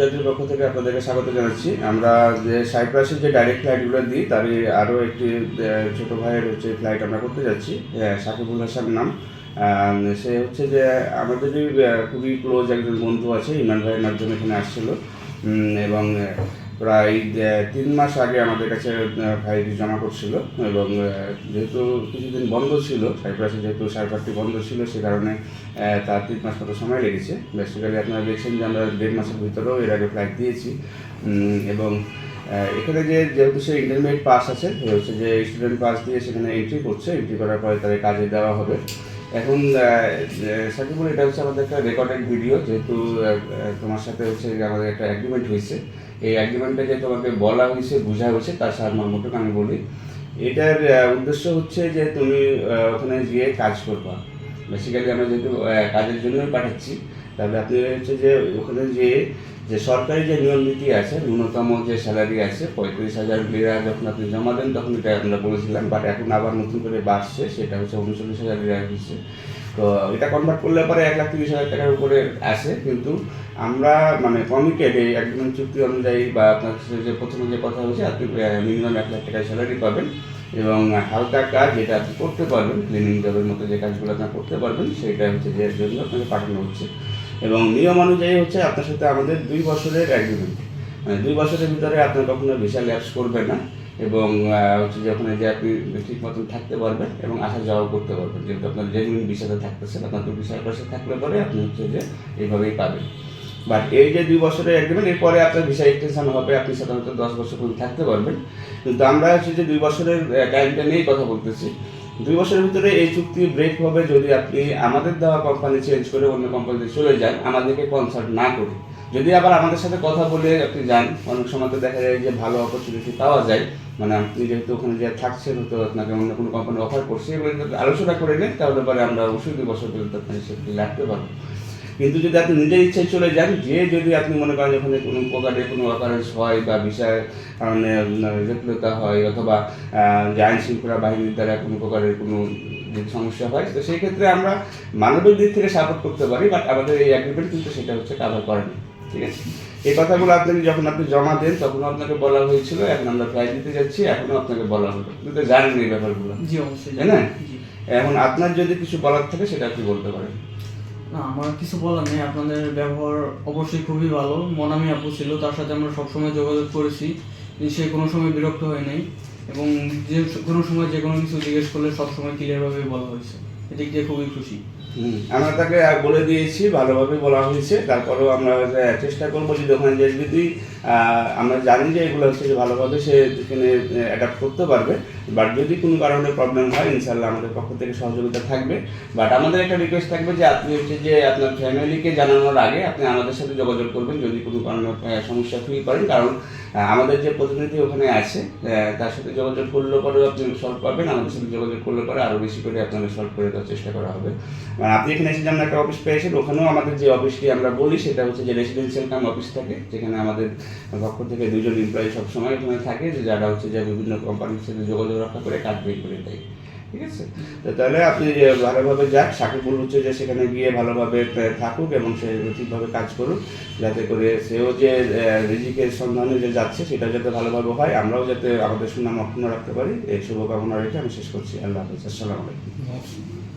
জাতির পক্ষ থেকে আপনাদেরকে স্বাগত জানাচ্ছি। আমরা যে সাইপ্রাসের যে ডাইরেক্ট ফ্লাইটগুলো দিই তারই আরও একটি ছোটো ভাইয়ের হচ্ছে ফ্লাইট আমরা করতে যাচ্ছি সাকিবুল হাসান নাম। সে হচ্ছে যে আমাদেরই আহ, খুবই ক্লোজ একজন বন্ধু আছে ইমরান ভাইয়ের মাধ্যমে এখানে আসছিল। এবং প্রায় তিন মাস আগে আমাদের কাছে ফাইল জমা করছিল এবং যেহেতু কিছুদিন বন্ধ ছিল, সাইপ্রাসে যেহেতু সাইপ্রাসটি বন্ধ ছিল, সে কারণে তার তিন মাস মতো সময় লেগেছে। বেসিক্যালি আপনারা দেখছেন যে আমরা দেড় মাসের ভিতরেও এর আগে ফ্লাইট দিয়েছি। এবং এখানে যে যেহেতু সে ইন্টারমিডিয়েট পাস আছে হচ্ছে যে স্টুডেন্ট পাস দিয়ে সেখানে এন্ট্রি করছে এন্ট্রি করার পরে তাদের কাজে দেওয়া হবে। এখন সাকিবুল এটা হচ্ছে আমাদের একটা রেকর্ডেড ভিডিও যেহেতু তোমার সাথে হচ্ছে আমাদের একটা অ্যাগ্রিমেন্ট হয়েছে। এই অ্যাগ্রিমেন্টটা যে তোমাকে বলা হয়েছে, বোঝা হয়েছে, তার সার মর্মটুকু আমি বলি। এটার উদ্দেশ্য হচ্ছে যে তুমি ওখানে গিয়ে কাজ করবা। বেসিক্যালি আমরা যেহেতু কাজের জন্যই পাঠাচ্ছি তাহলে আপনি হচ্ছে যে ওখানে যে যে সরকারি যে নিয়ম নীতি আছে, ন্যূনতম যে স্যালারি আছে, পঁয়ত্রিশ হাজার লিরা যখন আপনি জমা দেন, তখন এটা আমরা বলেছিলাম বাট এখন আবার নতুন করে বাড়ছে, সেটা হচ্ছে উনচল্লিশ হাজার লিরা হচ্ছে তো এটা কনভার্ট করলে পরে এক লাখ তিরিশ হাজার টাকার উপরে আসে কিন্তু আমরা মানে কমিটেড এই একজন চুক্তি অনুযায়ী বা আপনার সাথে যে প্রথমে যে কথা হয়েছে, আপনি মিনিমাম এক লাখ টাকার স্যালারি পাবেন এবং হালকা কাজ যেটা আপনি করতে পারবেন ক্লিনিং জবের মতো যে কাজগুলো আপনার করতে পারবেন, সেটা হচ্ছে যে জন্য আপনাকে পাঠানো হচ্ছে। এবং নিয়ম অনুযায়ী হচ্ছে আপনার সাথে আমাদের দুই বছরের অ্যাগ্রিমেন্ট মানে দুই বছরের ভিতরে আপনার কখনো ভিসা ল্যাপস করবে না এবং হচ্ছে যে ওখানে যে আপনি ঠিক মতন থাকতে পারবেন এবং আসা যাওয়া করতে পারবেন। যেহেতু আপনার জেনুইন ভিসাতে থাকতেছেন আপনার তো ভিসার পাশে থাকলে পরে আপনি হচ্ছে যে এইভাবেই পাবেন। বাট এই যে দুই বছরের এগ্রিমেন্ট এরপরে আপনার ভিসা এক্সটেনশন হবে, আপনি সাধারণত দশ বছর পর্যন্ত থাকতে পারবেন। কিন্তু আমরা হচ্ছে যে দুই বছরের টাইমটা নিয়েই কথা বলতেছি। দুই বছরের ভিতরে এই চুক্তি ব্রেক হবে যদি আপনি আমাদের দেওয়া কোম্পানি চেঞ্জ করে অন্য কোম্পানিতে চলে যান, আমাদেরকে কনসার্ট না করে। যদি আবার আমাদের সাথে কথা বলে আপনি যান, অনেক সময় তো দেখা যায় যে ভালো অপরচুনিটি পাওয়া যায়। মানে আপনি যেহেতু ওখানে যে থাকছেন, হয়তো আপনাকে অন্য কোনো কোম্পানি অফার করছে এবং আলোচনা করে নেন, তাহলে পরে আমরা অবশ্যই দুই বছর পর্যন্ত আপনার সেটি রাখতে পারব। কিন্তু যদি আপনি নিজের ইচ্ছায় চলে যান যে যদি আপনি মনে করেন ওখানে কোনো প্রকারের কোনো অকারেন্স হয় বা বিষয়ের কারণে জটিলতা হয় অথবা যে আইন শৃঙ্খলা বাহিনীর দ্বারা কোনো প্রকারের কোনো সমস্যা হয় তো সেই ক্ষেত্রে আমরা মানবিক দিক থেকে সাপোর্ট করতে পারি বাট আমাদের এই অ্যাগ্রিমেন্ট কিন্তু সেটা হচ্ছে কাভার করে না ঠিক আছে? এই কথাগুলো আপনি যখন আপনি জমা দেন তখন আপনাকে বলা হয়েছিল এখন আমরা ফ্লাইট দিতে যাচ্ছি এখনও আপনাকে বলা হলো। আপনি তো জানেন এই ব্যাপারগুলো জি অবশ্যই তাই না? এখন আপনার যদি কিছু বলার থাকে সেটা আপনি বলতে পারেন। না, আমার কিছু বলার নেই। আপনাদের ব্যবহার অবশ্যই খুবই ভালো। মনামি আপু ছিল, তার সাথে আমরা সবসময় যোগাযোগ করেছি। সে কোনো সময় বিরক্ত হয় নাই এবং যে কোনো সময় যে কোনো কিছু জিজ্ঞেস করলে সবসময় ক্লিয়ারভাবে বলা হয়েছে। এদিক দিয়ে খুবই খুশি। আমরা তাকে বলে দিয়েছি, ভালোভাবে বলা হয়েছে। তারপরেও আমরা চেষ্টা করব যদি ওখানে যে যদি আমরা জানি যে এগুলো হচ্ছে যে ভালোভাবে সে এখানে অ্যাডাপ্ট করতে পারবে। বাট যদি কোনো কারণে প্রবলেম হয় ইনশাল্লাহ আমাদের পক্ষ থেকে সহযোগিতা থাকবে। বাট আমাদের একটা রিকোয়েস্ট থাকবে যে আপনি হচ্ছে যে আপনার ফ্যামিলিকে জানানোর আগে আপনি আমাদের সাথে যোগাযোগ করবেন, যদি কোনো কারণে সমস্যা ফিল করেন। কারণ আমাদের যে প্রতিনিধি ওখানে আছে তার সাথে যোগাযোগ করলে পরেও আপনি সলভ পাবেন। আমাদের সাথে যোগাযোগ করলে পরে আরও বেশি করে আপনাদের সলভ করে দেওয়ার চেষ্টা করা হবে। মানে আপনি এখানে এসে যেমন একটা অফিস পেয়েছেন ওখানেও আমাদের যে অফিসটি আমরা বলি সেটা হচ্ছে যে রেসিডেন্সিয়াল কাম অফিস থাকে, যেখানে আমাদের পক্ষ থেকে দুজন এমপ্লয়ি সবসময় ওখানে থাকে, যে যারা হচ্ছে যে বিভিন্ন কোম্পানির সাথে যোগাযোগ রক্ষা করে কাজ বের করে দেয়। ঠিক আছে? তো তাহলে আপনি ভালোভাবে যাক, সাকিবুল হচ্ছে যে সেখানে গিয়ে ভালোভাবে থাকুক এবং সে ঠিকভাবে কাজ করুক, যাতে করে সেও যে রিজিকের সন্ধানে যে যাচ্ছে সেটা যাতে ভালোভাবে হয়, আমরাও যাতে আমাদের সুনাম অক্ষুণ্ণ রাখতে পারি। এই শুভকামনা রেখে আমি শেষ করছি। আল্লাহ হাফিজ। আসসালামু আলাইকুম।